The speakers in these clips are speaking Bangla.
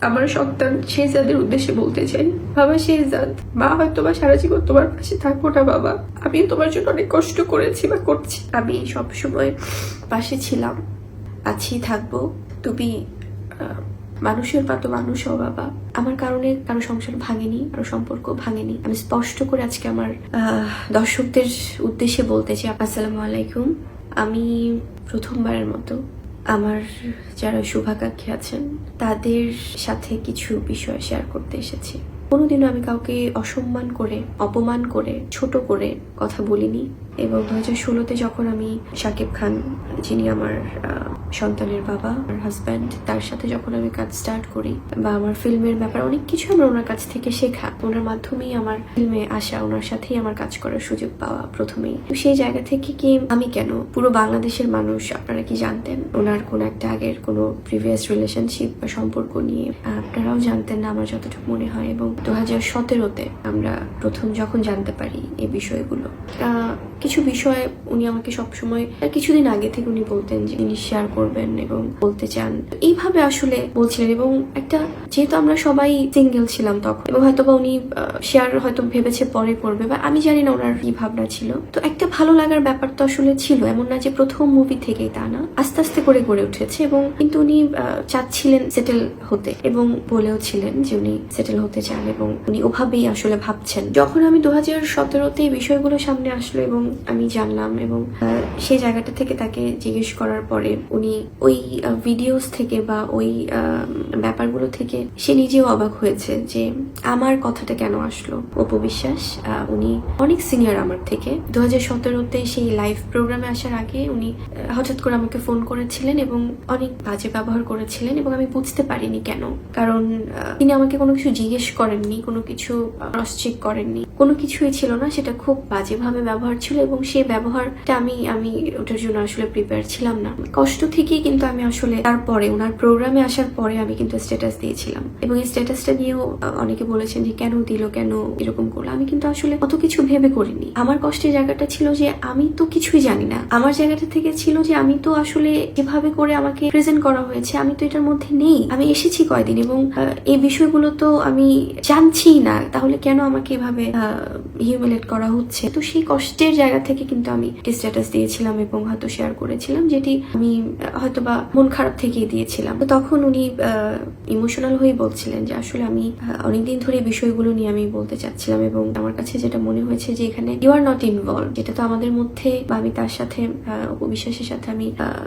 আমার সন্তান শেহজাদের উদ্দেশ্যে বলতে চাই। বাবা শেহজাদ, মা হয়তো বা সারা জীবন তোমার পাশে থাকব না বাবা। আমি তোমার জন্য অনেক কষ্ট করেছি বা করছি। আমি সব সময় পাশে ছিলাম, আছি, থাকব। তুমি মানুষের মতো মানুষ হও বাবা। আমার কারণে কারও সংসার ভাঙেনি, কারও সম্পর্ক ভাঙেনি। আমি স্পষ্ট করে আজকে আমার দর্শকদের উদ্দেশ্যে বলতে চাই, আসসালামু আলাইকুম। আমি প্রথমবারের মতো আমার যারা শুভাকাঙ্ক্ষী আছেন, তাদের সাথে কিছু বিষয় শেয়ার করতে এসেছি। কোনোদিনও আমি কাউকে অসম্মান করে, অপমান করে, ছোট করে কথা বলিনি। এবং দু হাজার ষোলোতে যখন আমি শাকিব খান, যিনি আমার সন্তানের বাবা, আমার হাজব্যান্ড তার সাথে যখন আমি কাজ স্টার্ট করি বা আমার ফিল্মের ব্যাপার, অনেক কিছু আমরা ওনার কাছ থেকে শেখা। ওনার মাধ্যমেই আমার ফিল্মে আসা, ওনার সাথেই আমার কাজ করার সুযোগ পাওয়া প্রথমেই। সেই জায়গা থেকে কি আমি কেন? পুরো বাংলাদেশের মানুষ, আপনারা কি জানতেন? ওনার কোন একটা আগের কোনো প্রিভিয়াস রিলেশনশিপ বা সম্পর্ক নিয়ে আপনারাও জানতেন না আমার যতটুকু মনে হয়। এবং দু হাজার সতেরোতে আমরা প্রথম যখন জানতে পারি এই বিষয়গুলো কিছু বিষয়ে উনি আমাকে সবসময়, কিছুদিন আগে থেকে উনি বলতেন যে জিনিস শেয়ার করবেন এবং বলতে চান। এইভাবে আসলে বলছিলেন এবং একটা, যেহেতু আমরা সবাই সিঙ্গেল ছিলাম তখন, এবং হয়তো বা উনি শেয়ার হয়তো ভেবেছে পরে করবে বা আমি জানি না ওনার কি ভাবনা ছিল। তো একটা ভালো লাগার ব্যাপার তো আসলে ছিল, এমন না যে প্রথম মুভি থেকেই তা না। আস্তে আস্তে করে গড়ে উঠেছে এবং কিন্তু উনি চাচ্ছিলেন সেটেল হতে এবং বলেও ছিলেন যে উনি সেটেল হতে চান এবং উনি ওভাবেই আসলে ভাবছেন। যখন আমি দু হাজার সতেরোতে এই বিষয়গুলো সামনে আসলো এবং আমি জানলাম এবং সেই জায়গাটা থেকে তাকে জিজ্ঞেস করার পরে উনি ওই ভিডিওস থেকে বা ওই ব্যাপারগুলো থেকে সে নিজেও অবাক হয়েছে যে আমার কথাটা কেন আসলো। অপু বিশ্বাস আহ, উনি অনেক সিনিয়র আমার থেকে। দু হাজার সতেরোতে সেই লাইভ প্রোগ্রামে আসার আগে উনি হঠাৎ করে আমাকে ফোন করেছিলেন এবং অনেক বাজে ব্যবহার করেছিলেন এবং আমি বুঝতে পারিনি কেন। কারণ তিনি আমাকে কোনো কিছু জিজ্ঞেস করেননি কোনো কিছু ক্রস চেক করেননি। কোনো কিছুই ছিল না সেটা খুব বাজেভাবে ব্যবহার ছিল এবং সেই ব্যবহারটা আমি আমি ওটার জন্য আসলে প্রিপেয়ার ছিলাম না। কষ্ট থেকেই কিন্তু আমি আসলে তারপরে, ওনার প্রোগ্রামে আসার পরে আমি কিন্তু স্ট্যাটাস দিয়েছিলাম। এবং এই স্ট্যাটাসটা নিয়েও অনেকে বলেছেন যে, কেন দিল, কেন এরকম করল? আমি কিন্তু আসলে অত কিছু ভেবে করিনি। আমার কষ্টের জায়গাটা ছিল যে, আমি তো কিছুই জানি না। আমার জায়গাটা থেকে ছিল যে, আমি তো আসলে যেভাবে করে আমাকে প্রেজেন্ট করা হয়েছে, আমি তো এটার মধ্যে নেই। আমি এসেছি কয়দিন এবং এই বিষয়গুলো তো আমি জানছি না, তাহলে কেন আমাকে এভাবে হিউমিলেট করা হচ্ছে? তো সেই কষ্টের জায়গা থেকে কিন্তু আমি স্ট্যাটাস দিয়েছিলাম এবং হয়তো শেয়ার করেছিলাম, যেটি আমি হয়তো বা মন খারাপ থেকেই দিয়েছিলাম। তো তখন উনি ইমোশনাল হয়ে বলছিলেন যে আসলে আমি অনেকদিন ধরে বিষয়গুলো নিয়ে আমি বলতে চাচ্ছিলাম এবং আমার কাছে যেটা মনে হয়েছে যে এখানে ইউ আর নট ইনভলভ যেটা তো আমাদের মধ্যে বা আমি তার সাথে আহ, বিশ্বাসের সাথে আমি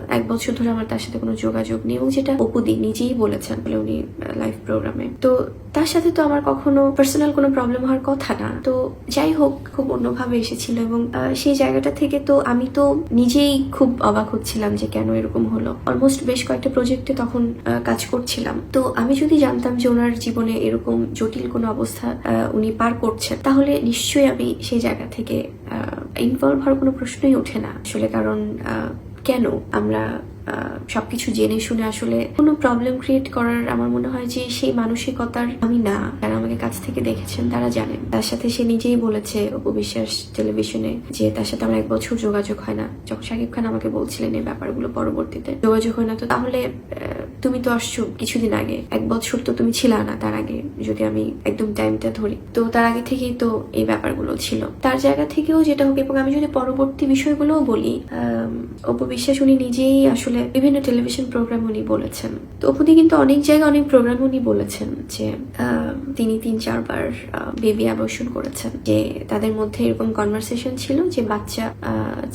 এক বছর ধরে আমার তার সাথে কোনো যোগাযোগ নেই এবং যেটা অপুদি নিজেই বলেছেন বলে উনি লাইভ প্রোগ্রামে তো তার সাথে তো আমার কখনো পার্সোনাল কোনো প্রবলেম হওয়ার কথা না। তো যাই হোক খুব অন্যভাবে এসেছিল এবং সেই জায়গাটা থেকে তো আমি তো নিজেই খুব অবাক হচ্ছিলাম যে কেন এরকম হলো। অলমোস্ট বেশ কয়েকটা প্রজেক্টে তখন কাজ করছিলাম। তো আমি যদি জানতাম যে ওনার জীবনে এরকম জটিল কোনো অবস্থা উনি পার করছেন, তাহলে নিশ্চয়ই আমি সেই জায়গা থেকে ইনভলভ হওয়ার কোনো প্রশ্নই ওঠে না। আসলে কারণ কেন আমরা সবকিছু জেনে শুনে আসলে কোনো প্রবলেম ক্রিয়েট করার আমার মনে হয় যে সেই মানসিকতার আমি না। যারা আমাকে কাছ থেকে দেখেছেন তারা জানেন। তার সাথে সে নিজেই বলেছে অপবিশ্বাস টেলিভিশনে যে তার সাথে আমার এক বছর যোগাযোগ হয় না। যখন শাকিব খান আমাকে বলছিলেন এই ব্যাপারগুলো পরবর্তীতে, যোগাযোগ হয় না, তো তাহলে তুমি তো আসছো কিছুদিন আগে। এক বছর তো তুমি ছিলা না তার আগে, যদি আমি একদম টাইমটা ধরি। তো তার আগে থেকেই তো এই ব্যাপারগুলো ছিল। তার জায়গা থেকেও যেটা হোক, এবং আমি যদি পরবর্তী বিষয়গুলোও বলি অপু বিশ্বাস উনি নিজেই আসলে বিভিন্ন টেলিভিশন প্রোগ্রাম উনি বলেছেন। তো অপুদি কিন্তু অনেক জায়গায় অনেক প্রোগ্রাম উনি বলেছেন যে তিনি তিন চারবার বেবি আবর্ষণ করেছেন। যে তাদের মধ্যে এরকম কনভারসেশন ছিল যে বাচ্চা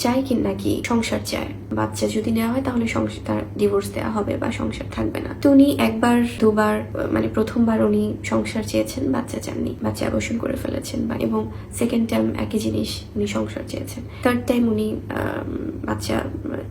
চায় কি নাকি সংসার চায়? বাচ্চা যদি নেওয়া হয় তাহলে সংসার তার ডিভোর্স দেওয়া হবে বা সংসার থাকবে না। তো উনি একবার, দুবার মানে প্রথমবার উনি সংসার চেয়েছেন, বাচ্চা চাননি, বাচ্চা অ্যাবর্শন করে ফেলেছেন বা, এবং সেকেন্ড টাইম একই জিনিস উনি সংসার চেয়েছেন। থার্ড টাইম উনি বাচ্চা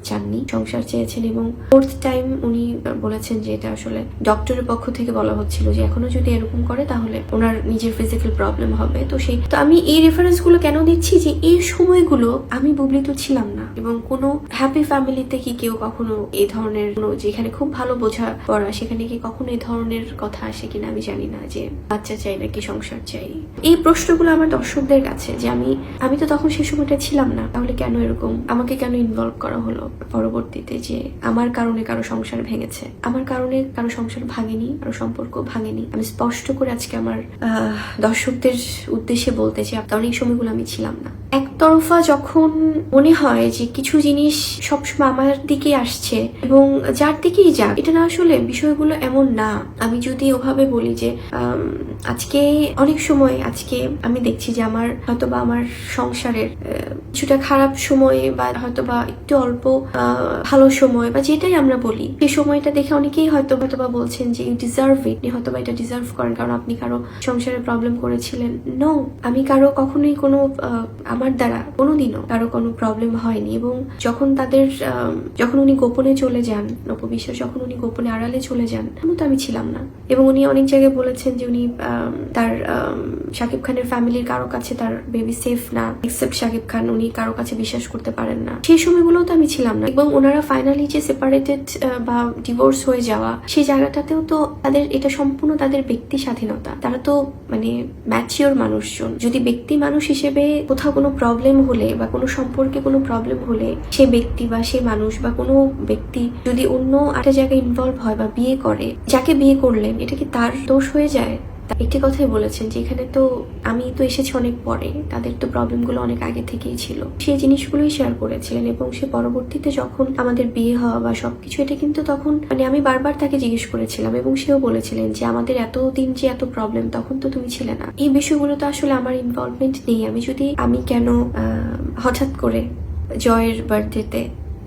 চাননি, সংসার চেয়েছেন এবং ফোর্থ টাইম উনি বলেছেন যে এটা আসলে ডক্টরের পক্ষ থেকে বলা হচ্ছিল যে এখনও যদি এরকম করে তাহলে ওনার নিজের ফিজিক্যাল প্রবলেম হবে। তো সেই, তো আমি এই রেফারেন্সগুলো কেন দিচ্ছি যে এই সময়গুলো আমি বুবলিত ছিলাম না এবং কোনো হ্যাপি ফ্যামিলিতে কি কেউ কখনো এই ধরনের যেখানে খুব ভালো বোঝা পড়া, সেখানে কি কখনো এই ধরনের কথা আসে কিনা আমি জানি না যে বাচ্চা চাই নাকি সংসার চাই। এই প্রশ্নগুলো আমার দর্শকদের কাছে যে আমি আমি তো তখন সেই সময়টা ছিলাম না, তাহলে কেন এরকম? আমাকে কেন ইনভলভ করা হলো পরবর্তীতে যে আমার কারণে কারও সংসার ভেঙেছে? আমার কারণে কারও সংসার ভাঙেনি, কারও সম্পর্ক ভাঙেনি। আমি স্পষ্ট করে আজকে আমার দর্শকদের উদ্দেশ্যে বলতে চাই কারণ এই সময়গুলো আমি ছিলাম না। একতরফা যখন মনে হয় যে কিছু জিনিস সবসময় আমার দিকে আসছে এবং যার দিকেই যাক, এটা না আসলে বিষয়গুলো এমন না। আমি যদি ওভাবে বলি যে আজকে অনেক সময় আজকে আমি দেখছি যে আমার হয়তো বা আমার সংসারের কিছুটা খারাপ সময়ে বা হয়তো বা একটু অল্প ভালো সময় বা যেটাই আমরা বলি সেই সময়টা দেখে অনেকেই হয়তো হয়তো বা বলছেন যে ইউ ডিজার্ভ ইট হয়তো বা এটা ডিজার্ভ করেন কারণ আপনি কারও সংসারে প্রবলেম করেছিলেন। নো আমি কারও কখনোই কোনো আমার দ্বারা কোনোদিনও কারও কোনো প্রবলেম হয়নি এবং যখন তাদের যখন উনি গোপনে চলে যান অপবিশ্বাস যখন উনি গোপনে আড়ালে চলে যান তখন তো আমি ছিলাম না। এবং উনি অনেক জায়গায় বলেছেন যে উনি তার শাকিব খানের ফ্যামিলির কারও কাছে তার বেবি সেফ না এক্সেপ্ট শাকিব খান উনি কারও কাছে বিশ্বাস করতে পারেন না। সেই সময়গুলোও তো আমি ছিলাম না। এবং ওনারা ফাইনালি যে সেপারেটেড বা ডিভোর্স হয়ে যাওয়া, সেই জায়গাটাতেও তো তাদের, এটা সম্পূর্ণ তাদের ব্যক্তি স্বাধীনতা। তারা তো মানে ম্যাচিওর মানুষজন। যদি ব্যক্তি মানুষ হিসেবে কোথাও কোনো প্রবলেম হলে বা কোনো সম্পর্কে কোনো প্রবলেম হলে সে ব্যক্তি বা সে মানুষ বা কোনো ব্যক্তি যদি অন্য একটা জায়গায় ইনভলভ হয় বা বিয়ে করে, যাকে বিয়ে করলেন এটা কি তার দোষ হয়ে যায়? একটি কথাই বলেছেন যে, এখানে তো আমি তো এসেছি অনেক পরে, তাদের তো প্রবলেমগুলো অনেক আগে থেকেই ছিল। সেই জিনিসগুলোই শেয়ার করেছিলেন এবং সে পরবর্তীতে যখন আমাদের বিয়ে হওয়া বা সবকিছু, এটা কিন্তু তখন মানে আমি বারবার তাকে জিজ্ঞেস করেছিলাম এবং সেও বলেছিলেন যে, আমাদের এত দিন যে এত প্রবলেম তখন তো তুমি ছিলে না। এই বিষয়গুলো তো আসলে আমার ইনভলভমেন্ট নেই। আমি যদি, আমি কেন হঠাৎ করে জয়ের বার্থডেতে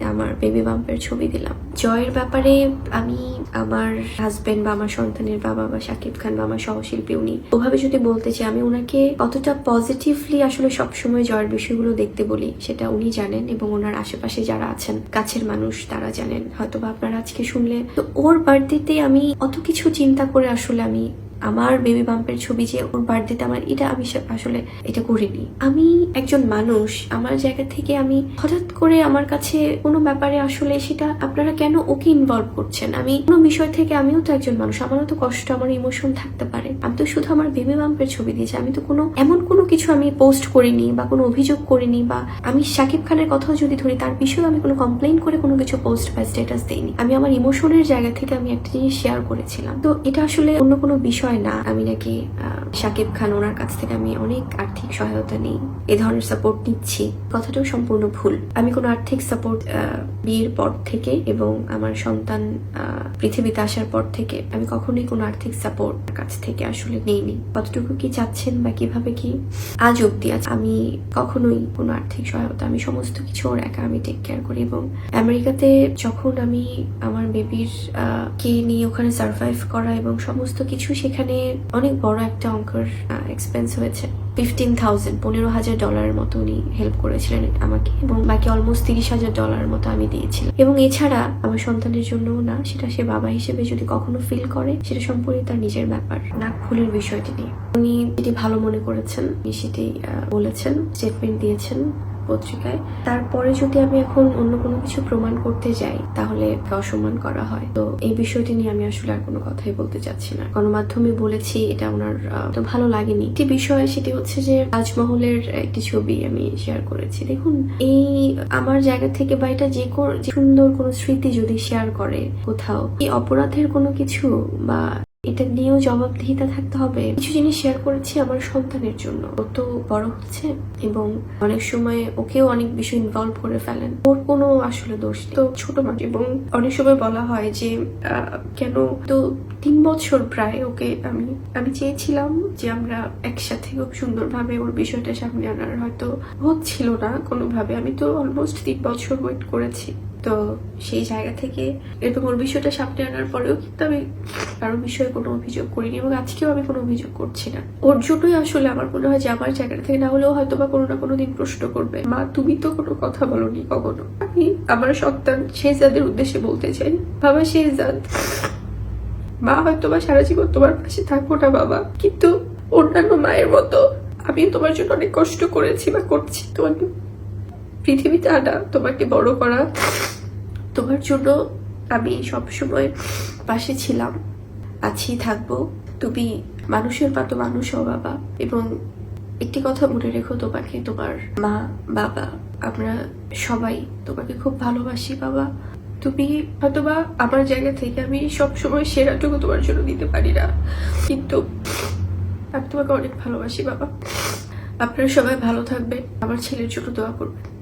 আমার বেবি বাম্পের ছবি দিলাম। জয়ের ব্যাপারে আমি আমার হাজবেন্ড বা আমার সন্তানের বাবা বা শাকিব খান বা আমার সহশিল্পী উনি ওভাবে যদি বলতে চাই আমি ওনাকে কতটা পজিটিভলি আসলে সবসময় জয়ের বিষয়গুলো দেখতে বলি সেটা উনি জানেন এবং ওনার আশেপাশে যারা আছেন, কাছের মানুষ তারা জানেন। হয়তো বা আপনারা আজকে শুনলে তো ওর বার্থডেতে আমি অত কিছু চিন্তা করে আসলে আমি আমার বেবি বাম্পের ছবি যে ওর বার্থডেতে আমার, এটা আমি আসলে এটা করিনি। আমি একজন মানুষ, আমার জায়গা থেকে আমি হঠাৎ করে আমার কাছে কোনো ব্যাপারে আসলে সেটা আপনারা কেন ওকে ইনভলভ করছেন? আমি কোনো বিষয় থেকে আমিও তো একজন মানুষ, আমারও তো কষ্ট, আমার ইমোশন থাকতে পারে। আমি তো শুধু আমার বেবি বাম্পের ছবি দিয়েছি, আমি তো কোনো, এমন কোনো কিছু আমি পোস্ট করিনি বা কোনো অভিযোগ করিনি বা আমি শাকিব খানের কথাও যদি ধরি, তার বিষয়ে আমি কোনো কমপ্লেন করে কোনো কিছু পোস্ট বা স্ট্যাটাস দিইনি। আমি আমার ইমোশনের জায়গা থেকে আমি একটা জিনিস শেয়ার করেছিলাম। তো এটা আসলে অন্য কোনো বিষয় না। আমি নাকি শাকিব খান ওনার কাছ থেকে আমি অনেক আর্থিক সহায়তা নেই। এ ধরনের সাপোর্ট নিচ্ছি। কথাটাও সম্পূর্ণ ভুল। আমি কোনো আর্থিক সাপোর্ট বিয়ের পর থেকে এবং আমার সন্তান পৃথিবীতে আসার পর থেকে আমি কখনোই কোনো আর্থিক সাপোর্ট কাছ থেকে আসলে নেইনি। কতটুকু কি চাচ্ছেন বা কীভাবে কি? আজ অব্দি আজ আমি কখনোই কোনো আর্থিক সহায়তা, আমি সমস্ত কিছু ওর একা আমি টেক কেয়ার করি এবং আমেরিকাতে যখন আমি আমার বেবির কে নিয়ে ওখানে সার্ভাইভ করা এবং সমস্ত কিছু সেখানে অনেক বড় একটা অঙ্কের এক্সপেন্স হয়েছে। ফিফটিন থাউজেন্ড পনেরো হাজার ডলারের মতো উনি হেল্প করেছিলেন আমাকে এবং বাকি অলমোস্ট তিরিশ হাজার ডলারের মতো আমি দিয়েছিলাম। এবং এছাড়া আমার সন্তানের জন্য না, সেটা সে বাবা হিসেবে যদি কখনো ফিল করে, সেটা সম্পূর্ণ তার নিজের ব্যাপার নাক ফুলের বিষয়টি নিয়ে। উনি যেটি ভালো মনে করেছেন সেটি বলেছেন স্টেটমেন্ট দিয়েছেন। পত্রিকায়। তারপরে যদি আমি এখন অন্য কোনো কিছু প্রমাণ করতে যাই, তাহলে অসম্মান করা হয়। তো এই বিষয়টি নিয়ে আমি আসলে আর কোনো কথাই বলতে চাচ্ছি না। গণমাধ্যমে বলেছি, এটা ওনার তো ভালো লাগেনি। একটি বিষয়, সেটি হচ্ছে যে তাজমহলের একটি ছবি আমি শেয়ার করেছি। দেখুন, এই আমার জায়গা থেকে বা এটা যে সুন্দর কোনো স্মৃতি যদি শেয়ার করে কোথাও, এই অপরাধের কোনো কিছু বা এটা নিয়েও জবাবদিহিতা থাকতে হবে। কিছু জিনিস শেয়ার করেছি আমার সন্তানের জন্য। ও তো বড় হচ্ছে এবং অনেক সময় ওকেও অনেক বিষয় ইনভলভ করে ফেলেন। ওর কোনো আসলে দোষ তো ছোট মানুষ এবং অনেক সময় বলা হয় যে কেন তো তিন বছর প্রায় ওকে আমি আমি চেয়েছিলাম যে আমরা একসাথে খুব সুন্দরভাবে ওর বিষয়টা সামনে আনার। হয়তো হচ্ছিল না কোনোভাবে। আমি তো অলমোস্ট তিন বছর ওয়েট করেছি। তো সেই জায়গা থেকে এরকম ওর বিষয়টা সামনে আনার পরেও কিন্তু আমি কারও বিষয়ে কোনো অভিযোগ করিনি এবং আজকেও আমি কোনো অভিযোগ করছি না। ওর জন্যই আসলে আমার মনে হয় যে আমার জায়গাটা থেকে না হলেও হয়তো বা কোনো না কোনো দিন প্রশ্ন করবে, মা, তুমি তো কোনো কথা বলনি কখনো? আমি আমার সন্তান শেহজাদের উদ্দেশ্যে বলতে চাই, বাবা শেহজাদ, মা হয়তো বা সারা জীবন তোমার পাশে থাকব না বাবা, কিন্তু অন্যান্য মায়ের মতো আমি তোমার জন্য অনেক কষ্ট করেছি বা করছি, তোমাকে পৃথিবীতে আনা, তোমাকে বড় করা। তোমার জন্য আমি সবসময় পাশে ছিলাম, আছি, থাকব। তুমি মানুষের মতো মানুষ হও বাবা। এবং একটি কথা মনে রেখো তোমাকে, তোমার মা, বাবা, আমরা সবাই তোমাকে খুব ভালোবাসি বাবা। তুমি হয়তোবা আমার জায়গা থেকে আমি সব সময় সেরাটুকু তোমার জন্য দিতে পারি না। কিন্তু আমি তোমাকে অনেক ভালোবাসি বাবা। আপনারা সবাই ভালো থাকবেন। আমার ছেলের জন্য দোয়া করবেন।